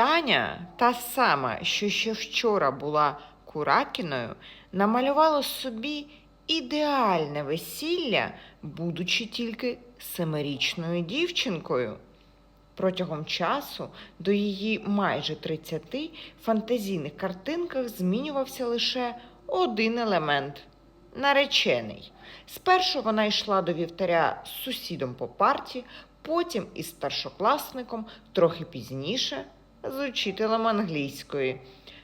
Таня, та сама, що ще вчора була Куракіною, намалювала собі ідеальне весілля, будучи тільки семирічною дівчинкою. Протягом часу до її майже 30 фантазійних картинках змінювався лише один елемент наречений. Спершу вона йшла до вівтаря з сусідом по парті, потім із старшокласником, трохи пізніше з учителем англійської.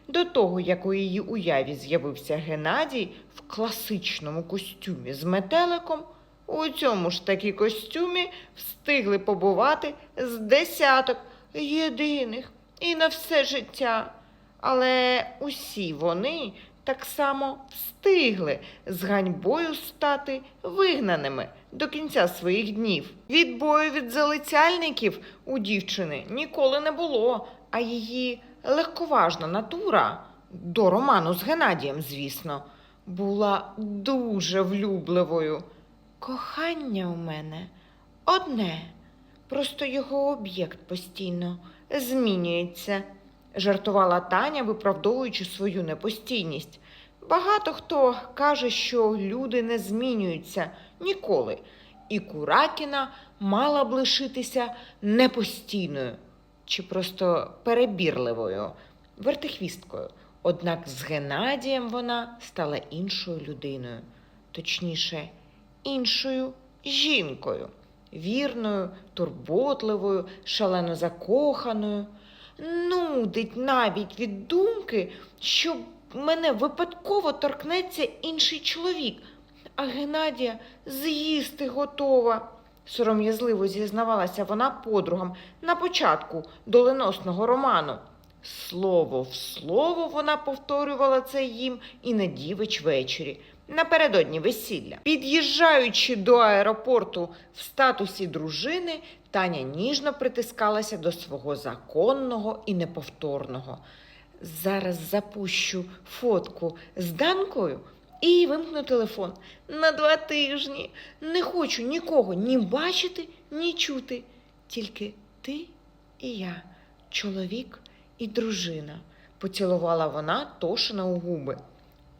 До того, як у її уяві з'явився Геннадій в класичному костюмі з метеликом, у цьому ж таки костюмі встигли побувати з десяток єдиних і на все життя. Але усі вони так само встигли з ганьбою стати вигнаними до кінця своїх днів. Відбою від залицяльників у дівчини ніколи не було, а її легковажна натура до роману з Геннадієм, звісно, була дуже влюбливою. Кохання у мене одне, просто його об'єкт постійно змінюється, жартувала Таня, виправдовуючи свою непостійність. Багато хто каже, що люди не змінюються ніколи, і Куракіна мала б лишитися непостійною чи просто перебірливою, вертихвісткою. Однак з Геннадієм вона стала іншою людиною, точніше, іншою жінкою, вірною, турботливою, шалено закоханою. Нудить навіть від думки, що мене випадково торкнеться інший чоловік, а Геннадія з'їсти готова. Сором'язливо зізнавалася вона подругам на початку доленосного роману. Слово в слово вона повторювала це їм і на дівич ввечері, напередодні весілля. Під'їжджаючи до аеропорту в статусі дружини, Таня ніжно притискалася до свого законного і неповторного. Зараз запущу фотку з Данкою і вимкну телефон на два тижні. Не хочу нікого ні бачити, ні чути. Тільки ти і я, чоловік і дружина, поцілувала вона Тошина у губи.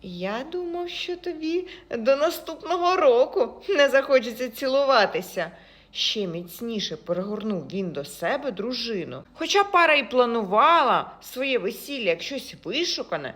Я думав, що тобі до наступного року не захочеться цілуватися. Ще міцніше перегорнув він до себе дружину. Хоча пара й планувала своє весілля як щось вишукане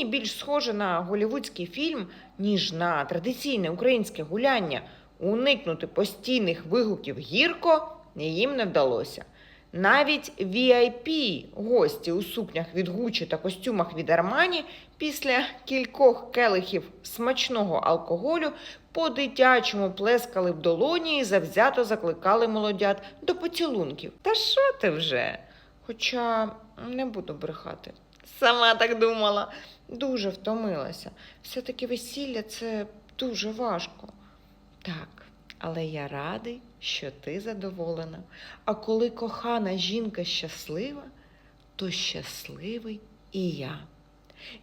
і більш схоже на голівудський фільм, ніж на традиційне українське гуляння, уникнути постійних вигуків гірко їм не вдалося. Навіть VIP гості у сукнях від Гучі та костюмах від Армані після кількох келихів смачного алкоголю по-дитячому плескали в долоні і завзято закликали молодят до поцілунків. Та що ти вже? Хоча не буду брехати. Сама так думала, дуже втомилася. Все-таки весілля це дуже важко. Так, але я радий, що ти задоволена. А коли кохана жінка щаслива, то щасливий і я.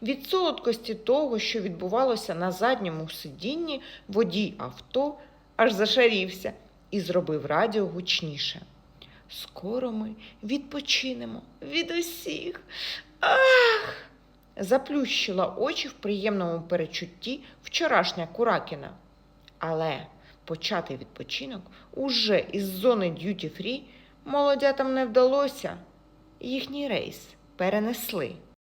Від солодкості того, що відбувалося на задньому сидінні, водій авто аж зашарівся і зробив радіо гучніше. Скоро ми відпочинемо від усіх. Ах! Заплющила очі в приємному перечутті вчорашня Куракіна. Але почати відпочинок уже із зони д'юті фрі молодятам не вдалося. Їхній рейс перенесли.